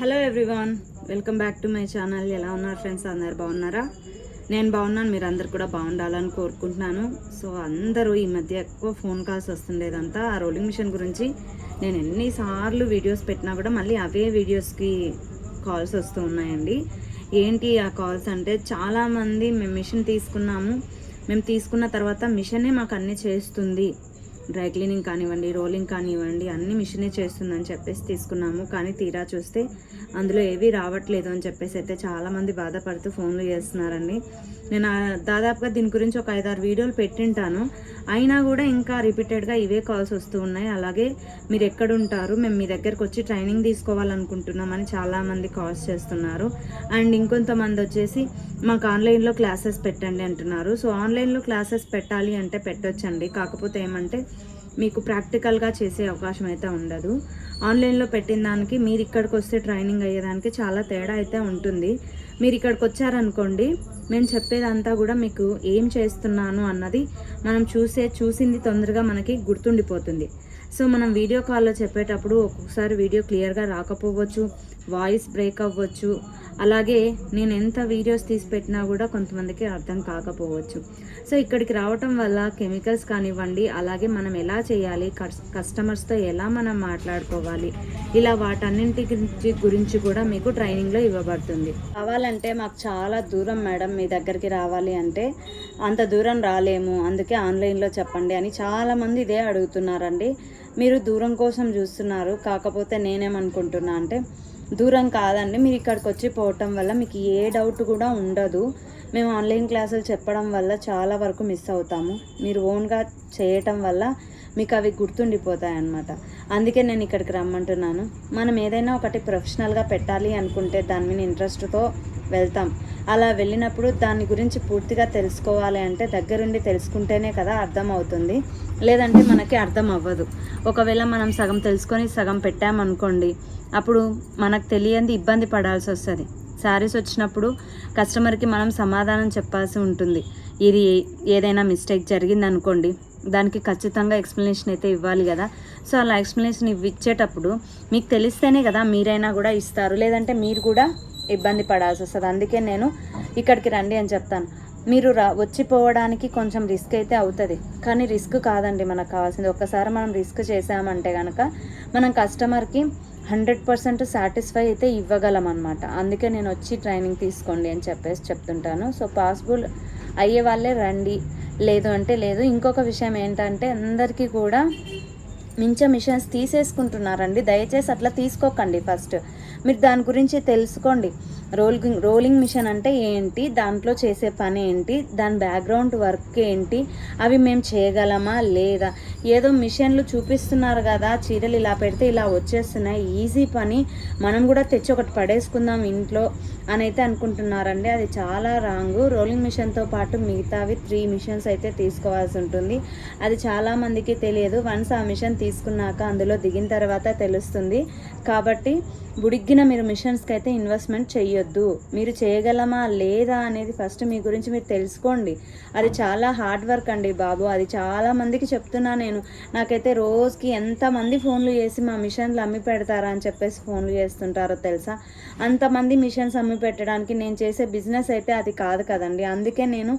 Hello everyone welcome back to my channel ఎలా ఉన్నారు friends అందరు బాగున్నారా? నేను బాగున్నాను మీరు అందరు కూడా బాగుండాలని కోరుకుంటున్నాను. సో అందరూ ఈ మధ్య ఎక్కువ ఫోన్ కాల్స్ వస్తుండేదంతా ఆ రోలింగ్ మిషన్ గురించి. నేను ఎన్నిసార్లు వీడియోస్ పెట్టినా కూడా మళ్ళీ అవే వీడియోస్కి కాల్స్ వస్తూ ఉన్నాయండి. ఏంటి ఆ కాల్స్ అంటే చాలామంది మేము మిషన్ తీసుకున్నాము. మేము తీసుకున్న తర్వాత మిషనే మాకు అన్నీ చేస్తుంది. డ్రై క్లీనింగ్ కానివ్వండి రోలింగ్ కానివ్వండి అన్ని మిషనే చేస్తుందని చెప్పేసి తీసుకున్నాము. కానీ తీరా చూస్తే అందులో ఏవి రావట్లేదు అని చెప్పేసి అయితే చాలామంది బాధపడుతూ ఫోన్లు చేస్తున్నారండి. నేను దాదాపుగా దీని గురించి ఒక ఐదారు వీడియోలు పెట్టింటాను. అయినా కూడా ఇంకా రిపీటెడ్గా ఇవే కాల్స్ వస్తూ ఉన్నాయి. అలాగే మీరు ఎక్కడుంటారు మేము మీ దగ్గరకు వచ్చి ట్రైనింగ్ తీసుకోవాలనుకుంటున్నామని చాలామంది కాల్స్ చేస్తున్నారు. అండ్ ఇంకొంతమంది వచ్చేసి మాకు ఆన్లైన్లో క్లాసెస్ పెట్టండి అంటున్నారు. సో ఆన్లైన్లో క్లాసెస్ పెట్టాలి అంటే పెట్టొచ్చండి. కాకపోతే ఏమంటే మీకు ప్రాక్టికల్గా చేసే అవకాశం అయితే ఉండదు. ఆన్లైన్లో పెట్టిన దానికి మీరు ఇక్కడికి వస్తే ట్రైనింగ్ అయ్యేదానికి చాలా తేడా అయితే ఉంటుంది. మీరు ఇక్కడికి వచ్చారనుకోండి మేము చెప్పేదంతా కూడా మీకు ఏం చేస్తున్నాను అన్నది మనం చూసే చూసింది తొందరగా మనకి గుర్తుండిపోతుంది. సో మనం వీడియో కాల్లో చెప్పేటప్పుడు ఒక్కొక్కసారి వీడియో క్లియర్గా రాకపోవచ్చు. వాయిస్ బ్రేక్ అవ్వచ్చు. అలాగే నేను ఎంత వీడియోస్ తీసి పెట్టినా కూడా కొంతమందికి అర్థం కాకపోవచ్చు. సో ఇక్కడికి రావటం వల్ల కెమికల్స్ కానివ్వండి అలాగే మనం ఎలా చేయాలి కస్- కస్టమర్స్తో ఎలా మనం మాట్లాడుకోవాలి ఇలా వాటన్నింటి గురించి గురించి కూడా మీకు ట్రైనింగ్లో ఇవ్వబడుతుంది. కావాలంటే మాకు చాలా దూరం మేడం మీ దగ్గరికి రావాలి అంటే. అంత దూరం రాలేము అందుకే ఆన్లైన్లో చెప్పండి అని చాలామంది ఇదే అడుగుతున్నారండి. మీరు దూరం కోసం చూస్తున్నారు కాకపోతే నేనేమనుకుంటున్నా అంటే దూరం కాదండి. మీరు ఇక్కడికి వచ్చి పోవటం వల్ల మీకు ఏ డౌట్ కూడా ఉండదు. మేము ఆన్లైన్ క్లాసులు చెప్పడం వల్ల చాలా వరకు మిస్ అవుతాము. మీరు ఓన్గా చేయటం వల్ల మీకు అవి గుర్తుండిపోతాయి అన్నమాట అందుకే నేను ఇక్కడికి రమ్మంటున్నాను. మనం ఏదైనా ఒకటి ప్రొఫెషనల్గా పెట్టాలి అనుకుంటే దాని మీద ఇంట్రెస్ట్తో వెళ్తాం. అలా వెళ్ళినప్పుడు దాని గురించి పూర్తిగా తెలుసుకోవాలి అంటే దగ్గరుండి తెలుసుకుంటేనే కదా అర్థం అవుతుంది లేదంటే మనకి అర్థం అవ్వదు ఒకవేళ మనం సగం తెలుసుకొని సగం పెట్టామనుకోండి అప్పుడు మనకు తెలియంది ఇబ్బంది పడాల్సి వస్తుంది. శారీస్ వచ్చినప్పుడు కస్టమర్కి మనం సమాధానం చెప్పాల్సి ఉంటుంది. ఇది ఏదైనా మిస్టేక్ జరిగింది అనుకోండి దానికి ఖచ్చితంగా ఎక్స్ప్లెనేషన్ అయితే ఇవ్వాలి కదా. సో అలా ఎక్స్ప్లెనేషన్ ఇవి ఇచ్చేటప్పుడు మీకు తెలిస్తేనే కదా మీరైనా కూడా ఇస్తారు లేదంటే మీరు కూడా ఇబ్బంది పడాల్సి వస్తుంది. అందుకే నేను ఇక్కడికి రండి అని చెప్తాను. మీరు రా వచ్చిపోవడానికి కొంచెం రిస్క్ అయితే అవుతుంది. కానీ రిస్క్ కాదండి మనకు కావాల్సింది. ఒక్కసారి మనం రిస్క్ చేసామంటే కనుక మనం కస్టమర్కి హండ్రెడ్ పర్సెంట్ సాటిస్ఫై అయితే ఇవ్వగలం అనమాట అందుకే నేను వచ్చి ట్రైనింగ్ తీసుకోండి అని చెప్పేసి చెప్తుంటాను. సో పాసిబుల్ అయ్యే వాళ్ళే రండి. లేదు అంటే లేదు. ఇంకొక విషయం ఏంటంటే అందరికీ కూడా మించ మిషన్స్ తీసేసుకుంటున్నారండి. దయచేసి అట్లా తీసుకోకండి ఫస్ట్. మీరు దాని గురించి తెలుసుకోండి. రోలింగ్ రోలింగ్ మిషన్ అంటే ఏంటి? దాంట్లో చేసే పని ఏంటి? దాని బ్యాక్గ్రౌండ్ వర్క్ ఏంటి? అవి మేము చేయగలమా? లేదా? ఏదో మిషన్లు చూపిస్తున్నారు కదా చీరలు ఇలా పెడితే ఇలా వచ్చేస్తున్నాయి. ఈజీ పని. మనం కూడా తెచ్చి ఒకటి పడేసుకుందాం ఇంట్లో అని అయితే అనుకుంటున్నారండి. అది చాలా రాంగ్. రోలింగ్ మిషన్తో పాటు మిగతావి త్రీ మిషన్స్ అయితే తీసుకోవాల్సి ఉంటుంది. అది చాలామందికి తెలియదు. వన్స్ ఆ మిషన్ తీసుకున్నాక అందులో దిగిన తర్వాత తెలుస్తుంది. కాబట్టి తగ్గిన మీరు మిషన్స్కి అయితే ఇన్వెస్ట్మెంట్ చేయొద్దు మీరు చేయగలమా లేదా అనేది ఫస్ట్ మీ గురించి మీరు తెలుసుకోండి. అది చాలా హార్డ్ వర్క్ అండి బాబు. అది చాలా మందికి చెప్తున్నా నేను. నాకైతే రోజుకి ఎంతమంది ఫోన్లు చేసి మా మిషన్లు అమ్మి పెడతారా అని చెప్పేసి ఫోన్లు చేస్తుంటారో తెలుసా? అంతమంది మిషన్స్ అమ్మి పెట్టడానికి నేను చేసే బిజినెస్ అయితే అది కాదు కదండి. అందుకే నేను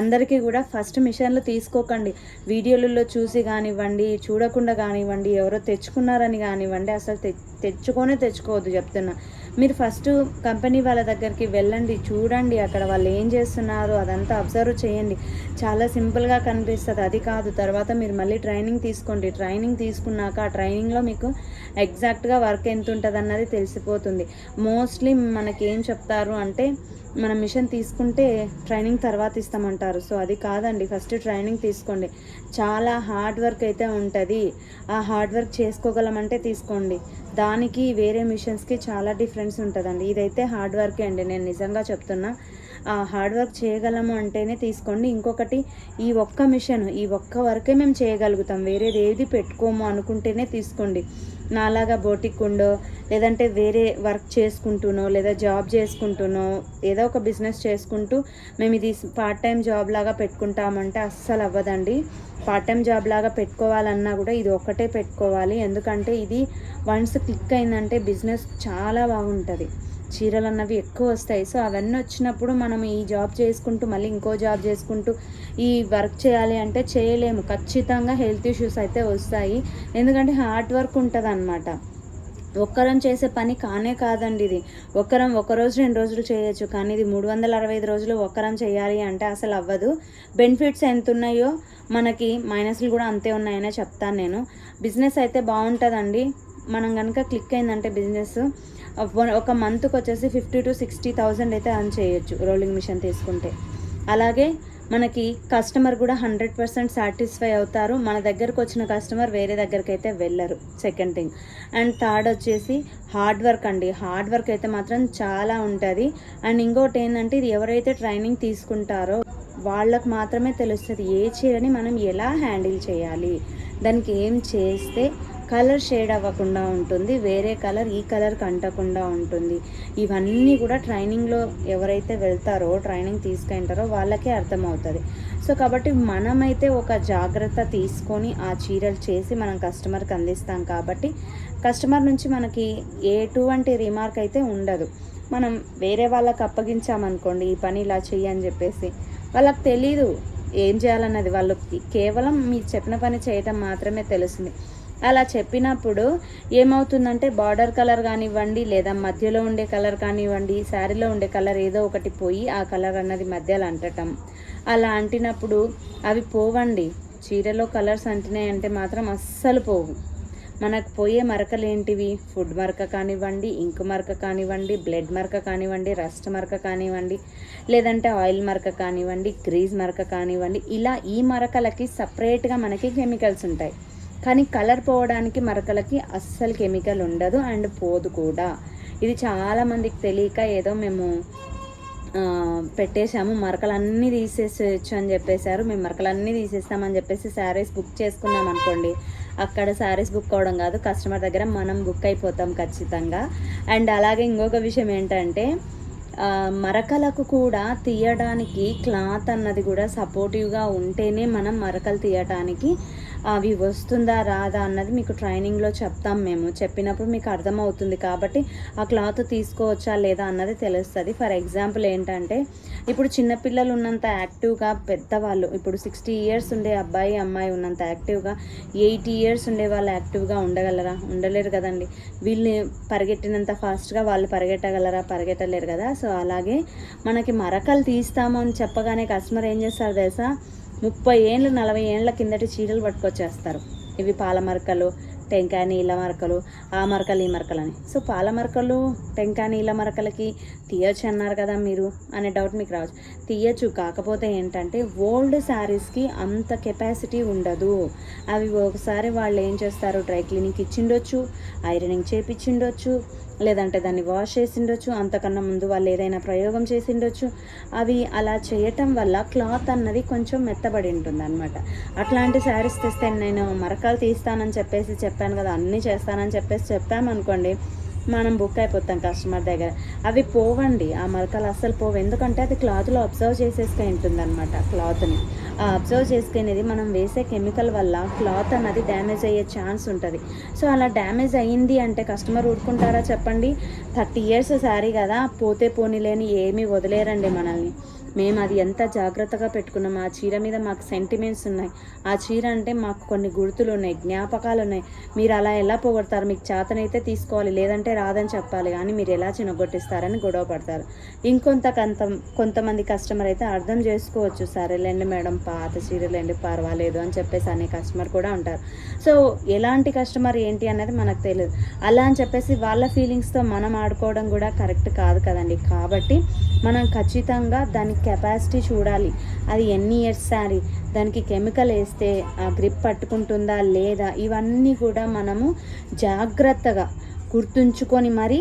అందరికీ కూడా ఫస్ట్ మిషన్లు తీసుకోకండి. వీడియోలలో చూసి కానివ్వండి చూడకుండా కానివ్వండి ఎవరో తెచ్చుకున్నారని కానివ్వండి అసలు తె తెచ్చుకొనే తెచ్చుకోవద్దు చెప్తున్నా. మీరు ఫస్ట్ కంపెనీ వాళ్ళ దగ్గరికి వెళ్ళండి చూడండి అక్కడ వాళ్ళు ఏం చేస్తున్నారు అదంతా అబ్జర్వ్ చేయండి. చాలా సింపుల్గా కనిపిస్తుంది అది కాదు. తర్వాత మీరు మళ్ళీ ట్రైనింగ్ తీసుకోండి. ట్రైనింగ్ తీసుకున్నాక ఆ ట్రైనింగ్లో మీకు ఎగ్జాక్ట్గా వర్క్ ఎంత ఉంటుంది అన్నది తెలిసిపోతుంది. మోస్ట్లీ మనకి ఏం చెప్తారు అంటే మన మిషన్ తీసుకుంటే ట్రైనింగ్ తర్వాత ఇస్తామంటారు. సో అది కాదండి. ఫస్ట్ ట్రైనింగ్ తీసుకోండి. చాలా హార్డ్ వర్క్ అయితే ఉంటుంది. ఆ హార్డ్ వర్క్ చేసుకోగలమంటే తీసుకోండి. దానికి వేరే మిషన్స్కి చాలా డిఫరెన్స్ ఉంటుందండి. ఇదైతే హార్డ్ వర్కే అండి. నేను నిజంగా చెప్తున్నా. ఆ హార్డ్ వర్క్ చేయగలము అంటేనే తీసుకోండి. ఇంకొకటి ఈ ఒక్క మిషన్ ఈ ఒక్క వర్కే మేము చేయగలుగుతాం. వేరేది ఏది పెట్టుకోము అనుకుంటేనే తీసుకోండి. నాలాగా బోటిక్ ఉండో లేదంటే వేరే వర్క్ చేసుకుంటునో లేదా జాబ్ చేసుకుంటునో ఏదో ఒక బిజినెస్ చేసుకుంటూ మేము ఇది పార్ట్ టైం జాబ్ లాగా పెట్టుకుంటామంటే అస్సలు అవ్వదండి. పార్ట్ టైం జాబ్ లాగా పెట్టుకోవాలన్నా కూడా ఇది ఒక్కటే పెట్టుకోవాలి. ఎందుకంటే ఇది వన్స్ క్లిక్ అయిందంటే బిజినెస్ చాలా బాగుంటుంది. చీరలు అన్నవి ఎక్కువ వస్తాయి. సో అవన్నీ వచ్చినప్పుడు మనం ఈ జాబ్ చేసుకుంటూ మళ్ళీ ఇంకో జాబ్ చేసుకుంటూ ఈ వర్క్ చేయాలి అంటే చేయలేము. ఖచ్చితంగా హెల్త్ ఇష్యూస్ అయితే వస్తాయి. ఎందుకంటే హార్డ్ వర్క్ ఉంటుంది అనమాట ఒక్కరం చేసే పని కానే కాదండి ఇది. ఒక్కరం ఒక రోజు రెండు రోజులు చేయొచ్చు. కానీ ఇది మూడు వందల అరవై ఐదు రోజులు ఒక్కరం చేయాలి అంటే అసలు అవ్వదు. బెనిఫిట్స్ ఎంత ఉన్నాయో మనకి మైనస్లు కూడా అంతే ఉన్నాయనే చెప్తాను నేను. బిజినెస్ అయితే బాగుంటుందండి. మనం కనుక క్లిక్ అయిందంటే బిజినెస్. ఒక మంత్కి వచ్చేసి ఫిఫ్టీ టు సిక్స్టీ థౌజండ్ అయితే అర్న్ చేయొచ్చు రోలింగ్ మిషన్ తీసుకుంటే. అలాగే మనకి కస్టమర్ కూడా హండ్రెడ్ పర్సెంట్ సాటిస్ఫై అవుతారు. మన దగ్గరకు వచ్చిన కస్టమర్ వేరే దగ్గరికి అయితే వెళ్ళరు. సెకండ్ థింగ్ అండ్ థర్డ్ వచ్చేసి హార్డ్ వర్క్ అండి. హార్డ్ వర్క్ అయితే మాత్రం చాలా ఉంటుంది. అండ్ ఇంకోటి ఏంటంటే ఇది ఎవరైతే ట్రైనింగ్ తీసుకుంటారో వాళ్ళకు మాత్రమే తెలుస్తుంది ఏ చీరని మనం ఎలా హ్యాండిల్ చేయాలి. దానికి ఏం చేస్తే కలర్ షేడ్ అవ్వకుండా ఉంటుంది వేరే కలర్ ఈ కలర్ కంటకుండా ఉంటుంది. ఇవన్నీ కూడా ట్రైనింగ్లో ఎవరైతే వెళ్తారో ట్రైనింగ్ తీసుకుంటారో వాళ్ళకే అర్థమవుతుంది. సో కాబట్టి మనమైతే ఒక జాగ్రత్త తీసుకొని ఆ చీరలు చేసి మనం కస్టమర్కి అందిస్తాం కాబట్టి కస్టమర్ నుంచి మనకి ఎటువంటి రిమార్క్ అయితే ఉండదు. మనం వేరే వాళ్ళకి అప్పగించామనుకోండి ఈ పని ఇలా చెయ్యి అని చెప్పేసి వాళ్ళకి తెలీదు ఏం చేయాలన్నది. వాళ్ళకి కేవలం మీరు చెప్పిన పని చేయటం మాత్రమే తెలుస్తుంది. అలా చెప్పినప్పుడు ఏమవుతుందంటే బార్డర్ కలర్ కానివ్వండి లేదా మధ్యలో ఉండే కలర్ కానివ్వండి శారీలో ఉండే కలర్ ఏదో ఒకటి పోయి ఆ కలర్ అన్నది మధ్యలో అంటటం. అలా అంటినప్పుడు అవి పోవండి. చీరలో కలర్స్ అంటినాయంటే మాత్రం అస్సలు పోవు. మనకు పోయే మరకలు ఏంటివి? ఫుడ్ మరక కానివ్వండి ఇంక్ మరక కానివ్వండి బ్లడ్ మరక కానివ్వండి రస్ట్ మరక కానివ్వండి లేదంటే ఆయిల్ మరక కానివ్వండి గ్రీజ్ మరక కానివ్వండి. ఇలా ఈ మరకలకి సపరేట్గా మనకి కెమికల్స్ ఉంటాయి. కానీ కలర్ పోవడానికి మరకలకి అస్సలు కెమికల్ ఉండదు అండ్ పోదు కూడా. ఇది చాలామందికి తెలియక ఏదో మేము పెట్టేశాము. మరకలన్నీ తీసేసేయచ్చు అని చెప్పేశారు. మేము మరకలన్నీ తీసేస్తామని చెప్పేసి శారీస్ బుక్ చేసుకున్నాం అనుకోండి. అక్కడ శారీస్ బుక్ అవడం కాదు కస్టమర్ దగ్గర మనం బుక్ అయిపోతాం ఖచ్చితంగా. అండ్ అలాగే ఇంకొక విషయం ఏంటంటే మరకలకు కూడా తీయడానికి క్లాత్ అన్నది కూడా సపోర్టివ్గా ఉంటేనే మనం మరకలు తీయటానికి అవి వస్తుందా రాదా అన్నది మీకు ట్రైనింగ్లో చెప్తాం మేము. చెప్పినప్పుడు మీకు అర్థమవుతుంది కాబట్టి ఆ క్లాత్ తీసుకోవచ్చా లేదా అన్నది తెలుస్తుంది. ఫర్ ఎగ్జాంపుల్ ఏంటంటే ఇప్పుడు చిన్నపిల్లలు ఉన్నంత యాక్టివ్గా పెద్దవాళ్ళు ఇప్పుడు సిక్స్టీ ఇయర్స్ ఉండే అబ్బాయి అమ్మాయి ఉన్నంత యాక్టివ్గా ఎయిటీ ఇయర్స్ ఉండే వాళ్ళు యాక్టివ్గా ఉండగలరా? ఉండలేరు కదండి. వీళ్ళు పరిగెట్టినంత ఫాస్ట్గా వాళ్ళు పరిగెట్టగలరా? పరిగెట్టలేరు కదా. సో అలాగే మనకి మరకలు తీస్తాము అని చెప్పగానే కస్టమర్ ఏం చేస్తారు తెలుసా? ముప్పై ఏళ్ళు నలభై ఏళ్ళ కిందటి చీరలు పట్టుకొచ్చేస్తారు. ఇవి పాల మరకలు టెంకాయ నీళ్ళ మరకలు ఆ మరకలు ఈ మరకలని. సో పాల మరకలు టెంకాయ నీళ్ళ మరకలకి తీయచ్చు అన్నారు కదా మీరు అనే డౌట్ మీకు రావచ్చు. తీయచ్చు కాకపోతే ఏంటంటే ఓల్డ్ శారీస్కి అంత కెపాసిటీ ఉండదు. అవి ఒకసారి వాళ్ళు ఏం చేస్తారు డ్రై క్లీనింగ్ ఇచ్చిండొచ్చు ఐరనింగ్ చేపించిండొచ్చు లేదంటే దాన్ని వాష్ చేసిండొచ్చు అంతకన్నా ముందు వాళ్ళు ఏదైనా ప్రయోగం చేసిండొచ్చు. అవి అలా చేయటం వల్ల క్లాత్ అన్నది కొంచెం మెత్తబడి ఉంటుంది అనమాట అట్లాంటి శారీస్ తెస్తే నేను మరకలు తీస్తానని చెప్పేసి చెప్పాను కదా అన్నీ చేస్తానని చెప్పేసి చెప్పామనుకోండి మనం బుక్ అయిపోతాం కస్టమర్ దగ్గర. అవి పోవండి ఆ మరకలు అస్సలు పోవు. ఎందుకంటే అది క్లాత్లో అబ్జర్వ్ చేసేసుకొని ఉంటుంది అనమాట క్లాత్ని. అబ్జర్వ్ చేసుకునేది మనం వేసే కెమికల్ వల్ల క్లాత్ అన్నది డ్యామేజ్ అయ్యే ఛాన్స్ ఉంటుంది. సో అలా డ్యామేజ్ అయ్యింది అంటే కస్టమర్ ఊరుకుంటారా చెప్పండి? థర్టీ ఇయర్స్ శారీ కదా పోతే పోనీ లేని ఏమీ వదిలేరండి మనల్ని. మేము అది ఎంత జాగ్రత్తగా పెట్టుకున్నాం ఆ చీర మీద మాకు సెంటిమెంట్స్ ఉన్నాయి. ఆ చీర అంటే మాకు కొన్ని గుర్తులు ఉన్నాయి జ్ఞాపకాలు ఉన్నాయి మీరు అలా ఎలా పోగొడతారు? మీకు చేతనైతే తీసుకోవాలి లేదంటే రాదని చెప్పాలి కానీ మీరు ఎలా చినగొట్టిస్తారని గొడవ పడతారు. ఇంకొంత కొంత కొంతమంది కస్టమర్ అయితే అర్థం చేసుకోవచ్చు సరేలేండి మేడం పాత చీరలేండి పర్వాలేదు అని చెప్పేసి అనే కస్టమర్ కూడా ఉంటారు. సో ఎలాంటి కస్టమర్ ఏంటి అనేది మనకు తెలియదు. అలా అని చెప్పేసి వాళ్ళ ఫీలింగ్స్తో మనం ఆడుకోవడం కూడా కరెక్ట్ కాదు కదండి. కాబట్టి మనం ఖచ్చితంగా దానికి కెపాసిటీ చూడాలి. అది ఎన్ని ఇయర్స్ శారీ దానికి కెమికల్ వేస్తే ఆ గ్రిప్ పట్టుకుంటుందా లేదా? ఇవన్నీ కూడా మనము జాగ్రత్తగా గుర్తుంచుకొని మరి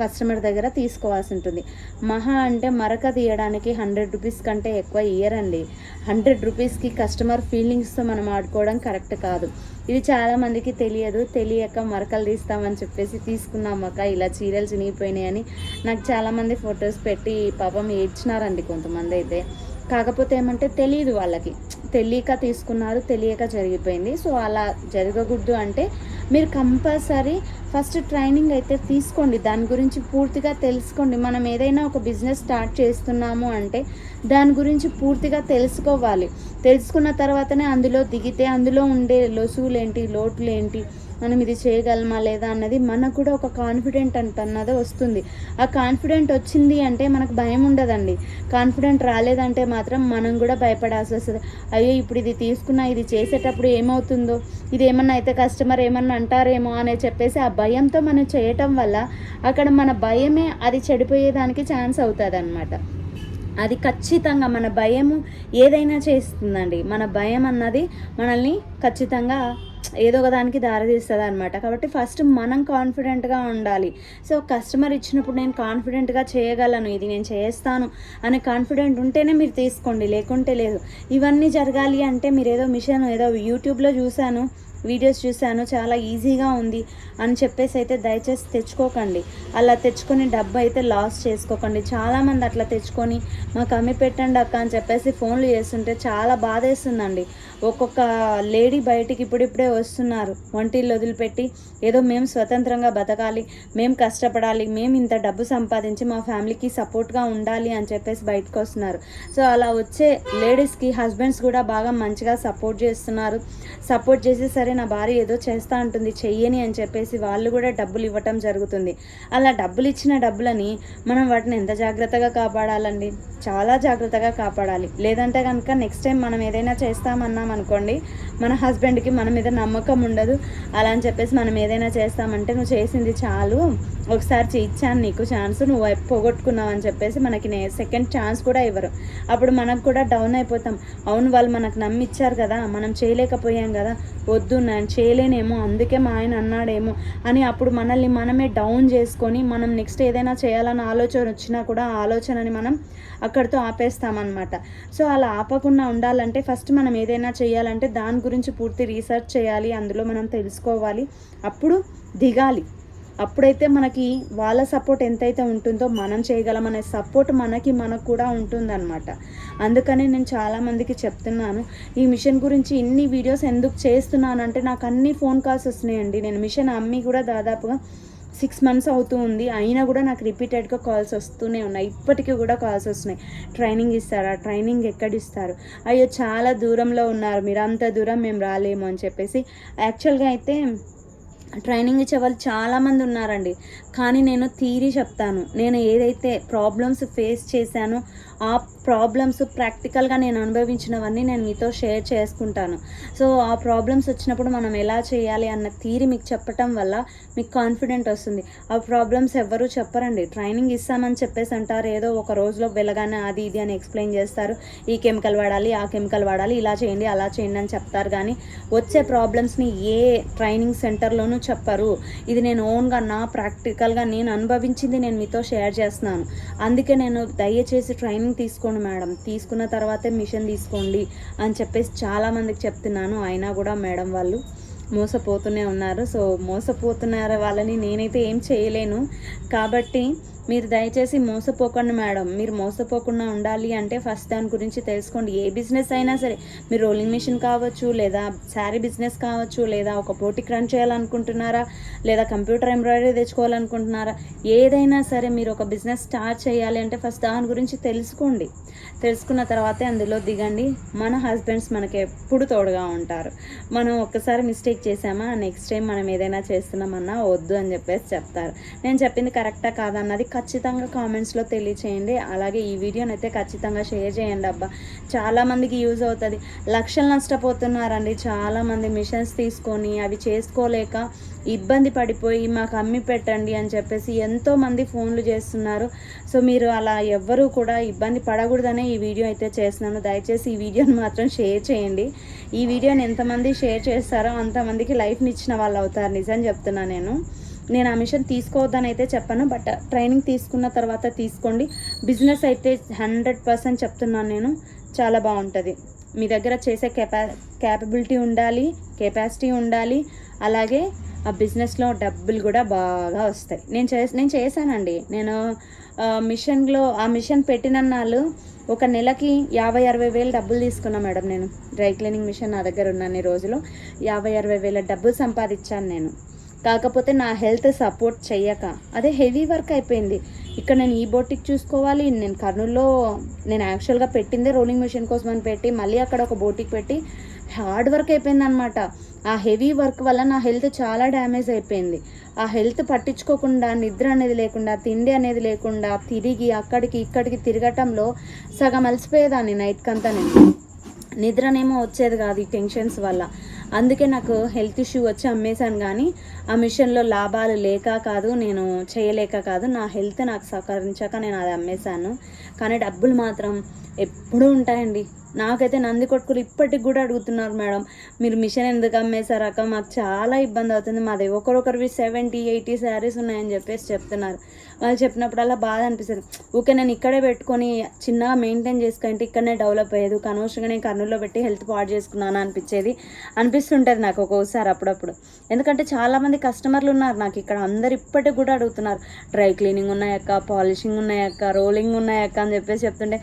కస్టమర్ దగ్గర తీసుకోవాల్సి ఉంటుంది. మహా అంటే మరక తీయడానికి హండ్రెడ్ రూపీస్ కంటే ఎక్కువ ఇయ్యరండి. హండ్రెడ్ రూపీస్కి కస్టమర్ ఫీలింగ్స్తో మనం ఆడుకోవడం కరెక్ట్ కాదు. ఇది చాలామందికి తెలియదు. తెలియక మరకలు తీస్తామని చెప్పేసి తీసుకున్నాం అక్క. ఇలా చీరలు చినిగిపోయినాయని నాకు చాలామంది ఫొటోస్ పెట్టి పాపం ఏడ్చినారండి కొంతమంది అయితే. కాకపోతే ఏమంటే తెలియదు వాళ్ళకి. తెలియక తీసుకున్నారు తెలియక జరిగిపోయింది. సో అలా జరగకూడదు అంటే మీరు కంపల్సరీ ఫస్ట్ ట్రైనింగ్ అయితే తీసుకోండి. దాని గురించి పూర్తిగా తెలుసుకోండి. మనం ఏదైనా ఒక బిజినెస్ స్టార్ట్ చేస్తున్నాము అంటే దాని గురించి పూర్తిగా తెలుసుకోవాలి. తెలుసుకున్న తర్వాతనే అందులో దిగితే అందులో ఉండే లొసుగులు ఏంటి లోటులు ఏంటి మనం ఇది చేయగలమా లేదా అన్నది మనకు కూడా ఒక కాన్ఫిడెంట్ అంట అన్నది వస్తుంది. ఆ కాన్ఫిడెంట్ వచ్చింది అంటే మనకు భయం ఉండదండి. కాన్ఫిడెంట్ రాలేదంటే మాత్రం మనం కూడా భయపడాల్సి వస్తుంది. అయ్యో ఇప్పుడు ఇది తీసుకున్నా ఇది చేసేటప్పుడు ఏమవుతుందో ఇది ఏమన్నా అయితే కస్టమర్ ఏమన్నా అంటారేమో అని చెప్పేసి ఆ భయంతో మనం చేయటం వల్ల అక్కడ మన భయమే అది చెడిపోయేదానికి ఛాన్స్ అవుతుంది అనమాట అది ఖచ్చితంగా మన భయము ఏదైనా చేస్తుందండి. మన భయం అన్నది మనల్ని ఖచ్చితంగా ఏదో ఒక దానికి దారితీస్తుంది అనమాట కాబట్టి ఫస్ట్ మనం కాన్ఫిడెంట్గా ఉండాలి. సో కస్టమర్ ఇచ్చినప్పుడు నేను కాన్ఫిడెంట్గా చేయగలను ఇది నేను చేస్తాను అనే కాన్ఫిడెంట్ ఉంటేనే మీరు తీసుకోండి లేకుంటే లేదు. ఇవన్నీ జరగాలి అంటే మీరు ఏదో మిషన్ ఏదో యూట్యూబ్లో చూశాను వీడియోస్ చూశాను చాలా ఈజీగా ఉంది అని చెప్పేసి అయితే దయచేసి తెచ్చుకోకండి. అలా తెచ్చుకొని డబ్బు అయితే లాస్ చేసుకోకండి. చాలామంది అట్లా తెచ్చుకొని మాకు అమ్మి పెట్టండి అక్క అని చెప్పేసి ఫోన్లు చేస్తుంటే చాలా బాధేస్తుందండి. ఒక్కొక్క లేడీ బయటికి ఇప్పుడిప్పుడే వస్తున్నారు. వంటిల్లు వదిలిపెట్టి ఏదో మేము స్వతంత్రంగా బతకాలి మేము కష్టపడాలి మేము ఇంత డబ్బు సంపాదించి మా ఫ్యామిలీకి సపోర్ట్గా ఉండాలి అని చెప్పేసి బయటకు వస్తున్నారు. సో అలా వచ్చే లేడీస్కి హస్బెండ్స్ కూడా బాగా మంచిగా సపోర్ట్ చేస్తున్నారు. సపోర్ట్ చేసి సరే నా భార్య ఏదో చేస్తా ఉంటుంది చెయ్యని అని చెప్పేసి వాళ్ళు కూడా డబ్బులు ఇవ్వటం జరుగుతుంది. అలా డబ్బులు ఇచ్చిన డబ్బులని మనం వాటిని ఎంత జాగ్రత్తగా కాపాడాలండి? చాలా జాగ్రత్తగా కాపాడాలి. లేదంటే కనుక నెక్స్ట్ టైం మనం ఏదైనా చేస్తామన్నా అనుకోండి. మన హస్బెండ్కి మన మీద నమ్మకం ఉండదు. అలా అని చెప్పేసి మనం ఏదైనా చేస్తామంటే నువ్వు చేసింది చాలు. ఒకసారి చే- ఇచ్చాను నీకు ఛాన్స్ నువ్వు పోగొట్టుకున్నావు అని చెప్పేసి మనకి నే సెకండ్ ఛాన్స్ కూడా ఇవ్వరు. అప్పుడు మనకు కూడా డౌన్ అయిపోతాం. అవును వాళ్ళు మనకు నమ్మి ఇచ్చారు కదా మనం చేయలేకపోయాం కదా వద్దు నేను చేయలేనేమో అందుకే మా ఆయన అన్నాడేమో అని అప్పుడు మనల్ని మనమే డౌన్ చేసుకొని మనం నెక్స్ట్ ఏదైనా చేయాలన్న ఆలోచన వచ్చినా కూడా ఆ ఆలోచనని మనం అక్కడితో ఆపేస్తామన్నమాట. సో అలా ఆపకుండా ఉండాలంటే ఫస్ట్ మనం ఏదైనా చేయాలంటే దాని గురించి పూర్తి రీసెర్చ్ చేయాలి అందులో మనం తెలుసుకోవాలి. అప్పుడు దిగాలి. అప్పుడైతే మనకి వాళ్ళ సపోర్ట్ ఎంతైతే ఉంటుందో మనం చేయగలం అనే సపోర్ట్ మనకి మనకు కూడా ఉంటుందన్నమాట. అందుకని నేను చాలామందికి చెప్తున్నాను ఈ మిషన్ గురించి ఇన్ని వీడియోస్ ఎందుకు చేస్తున్నాను అంటే నాకు అన్ని ఫోన్ కాల్స్ వస్తున్నాయండి. నేను మిషన్ అమ్మి కూడా దాదాపుగా సిక్స్ మంత్స్ అవుతూ ఉంది. అయినా కూడా నాకు రిపీటెడ్గా కాల్స్ వస్తూనే ఉన్నాయి. ఇప్పటికీ కూడా కాల్స్ వస్తున్నాయి. ట్రైనింగ్ ఇస్తారా? ట్రైనింగ్ ఎక్కడ ఇస్తారు అయ్యో చాలా దూరంలో ఉన్నారు. మీరు అంత దూరం మేము రాలేము అని చెప్పేసి. యాక్చువల్గా అయితే ట్రైనింగ్ ఇచ్చే వాళ్ళు చాలామంది ఉన్నారండి. కానీ నేను థీరీ చెప్తాను. నేను ఏదైతే ప్రాబ్లమ్స్ ఫేస్ చేశానో ఆ ప్రాబ్లమ్స్ ప్రాక్టికల్గా నేను అనుభవించినవన్నీ నేను మీతో షేర్ చేసుకుంటాను. సో ఆ ప్రాబ్లమ్స్ వచ్చినప్పుడు మనం ఎలా చేయాలి అన్న థీరీ మీకు చెప్పటం వల్ల మీకు కాన్ఫిడెంట్ వస్తుంది. ఆ ప్రాబ్లమ్స్ ఎవ్వరూ చెప్పరండి. ట్రైనింగ్ ఇస్తామని చెప్పేసి అంటారు. ఏదో ఒక రోజులో వెళ్ళగానే అది ఇది అని ఎక్స్ప్లెయిన్ చేస్తారు. ఈ కెమికల్ వాడాలి ఆ కెమికల్ వాడాలి ఇలా చేయండి అలా చేయండి అని చెప్తారు. కానీ వచ్చే ప్రాబ్లమ్స్ని ఏ ట్రైనింగ్ సెంటర్లోనూ చెప్పరు. ఇది నేను ఓన్గా నా ప్రాక్టికల్గా నేను అనుభవించింది నేను మీతో షేర్ చేస్తున్నాను. అందుకే నేను దయచేసి ట్రైనింగ్ తీసుకోండి మేడం. తీసుకున్న తర్వాతే మిషన్ తీసుకోండి అని చెప్పేసి చాలామందికి చెప్తున్నాను. అయినా కూడా మేడం వాళ్ళు మోసపోతూనే ఉన్నారు. సో మోసపోతున్నారు వాళ్ళని నేనైతే ఏం చేయలేను. కాబట్టి మీరు దయచేసి మోసపోకండి మేడం. మీరు మోసపోకుండా ఉండాలి అంటే ఫస్ట్ దాని గురించి తెలుసుకోండి. ఏ బిజినెస్ అయినా సరే మీరు రోలింగ్ మిషన్ కావచ్చు లేదా శారీ బిజినెస్ కావచ్చు లేదా ఒక పోటీకి రన్ చేయాలనుకుంటున్నారా లేదా కంప్యూటర్ ఎంబ్రాయిడరీ తెచ్చుకోవాలనుకుంటున్నారా ఏదైనా సరే మీరు ఒక బిజినెస్ స్టార్ట్ చేయాలి అంటే ఫస్ట్ దాని గురించి తెలుసుకోండి. తెలుసుకున్న తర్వాతే అందులో దిగండి. మన హస్బెండ్స్ మనకి ఎప్పుడు తోడుగా ఉంటారు. మనం ఒక్కసారి మిస్టేక్ చేసామా నెక్స్ట్ టైం మనం ఏదైనా చేస్తున్నామన్నా వద్దు అని చెప్పేసి చెప్తారు. నేను చెప్పింది కరెక్టా కాదన్నది ఖచ్చితంగా కామెంట్స్లో తెలియచేయండి. అలాగే ఈ వీడియోని అయితే ఖచ్చితంగా షేర్ చేయండి అబ్బా. చాలామందికి యూజ్ అవుతుంది. లక్షలు నష్టపోతున్నారండి. చాలామంది మిషన్స్ తీసుకొని అవి చేసుకోలేక ఇబ్బంది పడిపోయి మాకు అమ్మి పెట్టండి అని చెప్పేసి ఎంతోమంది ఫోన్లు చేస్తున్నారు. సో మీరు అలా ఎవ్వరూ కూడా ఇబ్బంది పడకూడదనే ఈ వీడియో అయితే చేస్తున్నాను. దయచేసి ఈ వీడియోని మాత్రం షేర్ చేయండి. ఈ వీడియోని ఎంతమంది షేర్ చేస్తారో అంతమందికి లైఫ్ని ఇచ్చిన వాళ్ళు అవుతారు. నిజం చెప్తున్నా నేను. నేను ఆ మిషన్ తీసుకోవద్దని అయితే చెప్పాను బట్ ట్రైనింగ్ తీసుకున్న తర్వాత తీసుకోండి. బిజినెస్ అయితే హండ్రెడ్ పర్సెంట్ చెప్తున్నాను నేను. చాలా బాగుంటుంది. మీ దగ్గర చేసే కెపా క్యాపబిలిటీ ఉండాలి కెపాసిటీ ఉండాలి. అలాగే ఆ బిజినెస్లో డబ్బులు కూడా బాగా వస్తాయి. నేను చే నేను చేశానండి. నేను మిషన్లో ఆ మిషన్ పెట్టిన నాళ్ళు ఒక నెలకి యాభై అరవై వేలు డబ్బులు తీసుకున్నా మేడం నేను. డ్రై క్లీనింగ్ మిషన్ నా దగ్గర ఉన్నన్ని రోజులో యాభై అరవై వేల డబ్బులు సంపాదించాను నేను. కాకపోతే నా హెల్త్ సపోర్ట్ చెయ్యక. అదే హెవీ వర్క్ అయిపోయింది. ఇక్కడ నేను ఈ బోటిక్ చూసుకోవాలి. నేను కర్నూలులో నేను యాక్చువల్గా పెట్టిందే రోలింగ్ మిషన్ కోసం అని పెట్టి మళ్ళీ అక్కడ ఒక బోటిక్ పెట్టి హార్డ్ వర్క్ అయిపోయింది అనమాట ఆ హెవీ వర్క్ వల్ల నా హెల్త్ చాలా డ్యామేజ్ అయిపోయింది. ఆ హెల్త్ పట్టించుకోకుండా నిద్ర అనేది లేకుండా తిండి అనేది లేకుండా తిరిగి అక్కడికి ఇక్కడికి తిరగటంలో సగం అలసిపోయేదాన్ని నైట్కంతా నేను. నిద్రనేమో వచ్చేది కాదు ఈ టెన్షన్స్ వల్ల. అందుకే నాకు హెల్త్ ఇష్యూ వచ్చి అమ్మేశాను కానీ ఆ మిషన్లో లాభాలు లేక కాదు నేను చేయలేక కాదు నా హెల్త్ నాకు సహకరించాక నేను అది అమ్మేశాను. కానీ డబ్బులు మాత్రం ఎప్పుడూ ఉంటాయండి. నాకైతే నంది కొట్టుకులు ఇప్పటికి కూడా అడుగుతున్నారు మేడం మీరు మిషన్ ఎందుకు అమ్మేశారు మాకు చాలా ఇబ్బంది అవుతుంది. మాది ఒకరొకరివి సెవెంటీ ఎయిటీ శారీస్ ఉన్నాయని చెప్పేసి చెప్తున్నారు. వాళ్ళు చెప్పినప్పుడల్లా బాధ అనిపిస్తుంది. ఓకే నేను ఇక్కడే పెట్టుకొని చిన్నగా మెయింటైన్ చేసుకుంటే ఇక్కడనే డెవలప్ అయ్యేది. ఒక అనవసరంగా నేను కర్నూలులో పెట్టి హెల్త్ పాడు చేసుకున్నాను అనిపించేది. అనిపిస్తుంటుంది నాకు ఒక్కొక్కసారి అప్పుడప్పుడు. ఎందుకంటే చాలామంది కస్టమర్లు ఉన్నారు నాకు ఇక్కడ. అందరు ఇప్పటికి కూడా అడుగుతున్నారు. డ్రై క్లీనింగ్ ఉన్నాయక్క పాలిషింగ్ ఉన్నాయక్క రోలింగ్ ఉన్నాయక్క అని చెప్పేసి చెప్తుంటే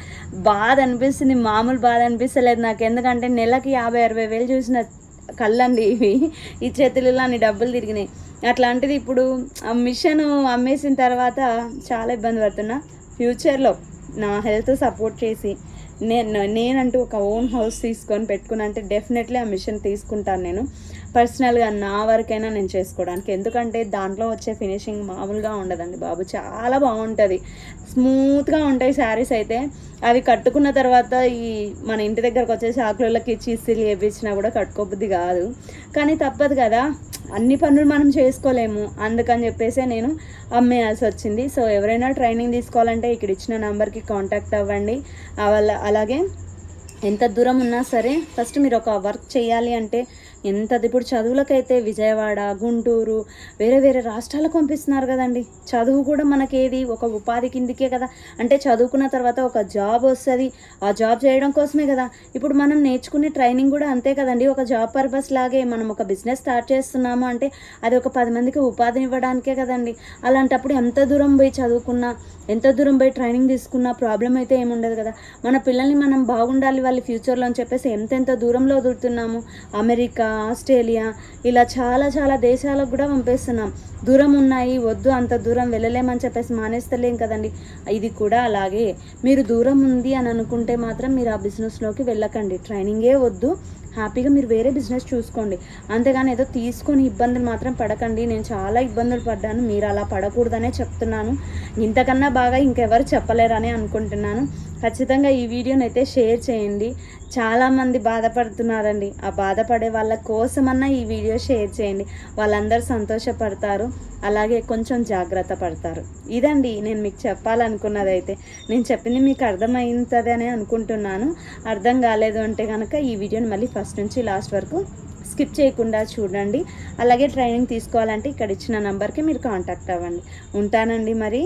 బాధ అనిపిస్తుంది. మామూలు బాధ అనిపిస్తలేదు నాకు. ఎందుకంటే నెలకి యాభై అరవై వేలు చూసిన కళ్ళండి ఇవి. ఈ చేతులలో అన్ని డబ్బులు తిరిగినాయి. అట్లాంటిది ఇప్పుడు ఆ మిషన్ అమ్మేసిన తర్వాత చాలా ఇబ్బంది పడుతున్నా. ఫ్యూచర్లో నా హెల్త్ సపోర్ట్ చేసి నేను నేనంటూ ఒక ఓన్ హౌస్ తీసుకొని పెట్టుకున్నా అంటే డెఫినెట్లీ ఆ మిషన్ తీసుకుంటాను నేను. పర్సనల్గా నా వరకైనా నేను చేసుకోవడానికి. ఎందుకంటే దాంట్లో వచ్చే ఫినిషింగ్ మామూలుగా ఉండదండి బాబు. చాలా బాగుంటుంది. స్మూత్గా ఉంటాయి శారీస్ అయితే. అవి కట్టుకున్న తర్వాత ఈ మన ఇంటి దగ్గరకు వచ్చే చాకులకి ఇచ్చి ఇస్త్రీలు కూడా కట్టుకోబుద్ది కాదు. కానీ తప్పదు కదా. అన్ని పనులు మనం చేసుకోలేము. అందుకని చెప్పేసి నేను అమ్మేయాల్సి వచ్చింది. సో ఎవరైనా ట్రైనింగ్ తీసుకోవాలంటే ఇక్కడ ఇచ్చిన నెంబర్కి కాంటాక్ట్ అవ్వండి. వాళ్ళ అలాగే ఎంత దూరం ఉన్నా సరే ఫస్ట్ మీరు ఒక వర్క్ చేయాలి అంటే ఎంతది ఇప్పుడు చదువులకైతే విజయవాడ గుంటూరు వేరే వేరే రాష్ట్రాలకు పంపిస్తున్నారు కదండి. చదువు కూడా మనకేది? ఒక ఉపాధి కిందికే కదా. అంటే చదువుకున్న తర్వాత ఒక జాబ్ వస్తుంది. ఆ జాబ్ చేయడం కోసమే కదా. ఇప్పుడు మనం నేర్చుకునే ట్రైనింగ్ కూడా అంతే కదండి. ఒక జాబ్ పర్పస్ లాగే మనం ఒక బిజినెస్ స్టార్ట్ చేస్తున్నాము అంటే అది ఒక పది మందికి ఉపాధిని ఇవ్వడానికే కదండి. అలాంటప్పుడు ఎంత దూరం పోయి చదువుకున్నా ఎంత దూరం పోయి ట్రైనింగ్ తీసుకున్నా ప్రాబ్లం అయితే ఏముండదు కదా. మన పిల్లల్ని మనం బాగుండాలి వాళ్ళ ఫ్యూచర్లో అని చెప్పేసి ఎంతెంత దూరంలో వదులుతున్నాము? అమెరికా ఆస్ట్రేలియా ఇలా చాలా చాలా దేశాలకు కూడా పంపిస్తున్నాం. దూరం ఉన్నాయి వద్దు అంత దూరం వెళ్ళలేమని చెప్పేసి మానేస్తలేం కదండి. ఇది కూడా అలాగే. మీరు దూరం ఉంది అని అనుకుంటే మాత్రం మీరు ఆ బిజినెస్లోకి వెళ్ళకండి. ట్రైనింగే వద్దు. హ్యాపీగా మీరు వేరే బిజినెస్ చూసుకోండి. అంతేగాని ఏదో తీసుకొని ఇబ్బందులు మాత్రం పడకండి. నేను చాలా ఇబ్బందులు పడ్డాను. మీరు అలా పడకూడదనే చెప్తున్నాను. ఇంతకన్నా బాగా ఇంకెవరు చెప్పలేరని అనుకుంటున్నాను. ఖచ్చితంగా ఈ వీడియోని అయితే షేర్ చేయండి. చాలామంది బాధపడుతున్నారండి. ఆ బాధపడే వాళ్ళ కోసమన్నా ఈ వీడియో షేర్ చేయండి. వాళ్ళందరూ సంతోషపడతారు. అలాగే కొంచెం జాగ్రత్త పడతారు. ఇదండి నేను మీకు చెప్పాలనుకున్నది అయితే నేను చెప్పింది మీకు అర్థమైందని అనుకుంటున్నాను. అర్థం కాలేదు అంటే కనుక ఈ వీడియోని మళ్ళీ ఫస్ట్ నుంచి లాస్ట్ వరకు స్కిప్ చేయకుండా చూడండి. అలాగే ట్రైనింగ్ తీసుకోవాలంటే ఇక్కడ ఇచ్చిన నంబర్కి మీరు కాంటాక్ట్ అవ్వండి. ఉంటానండి మరి.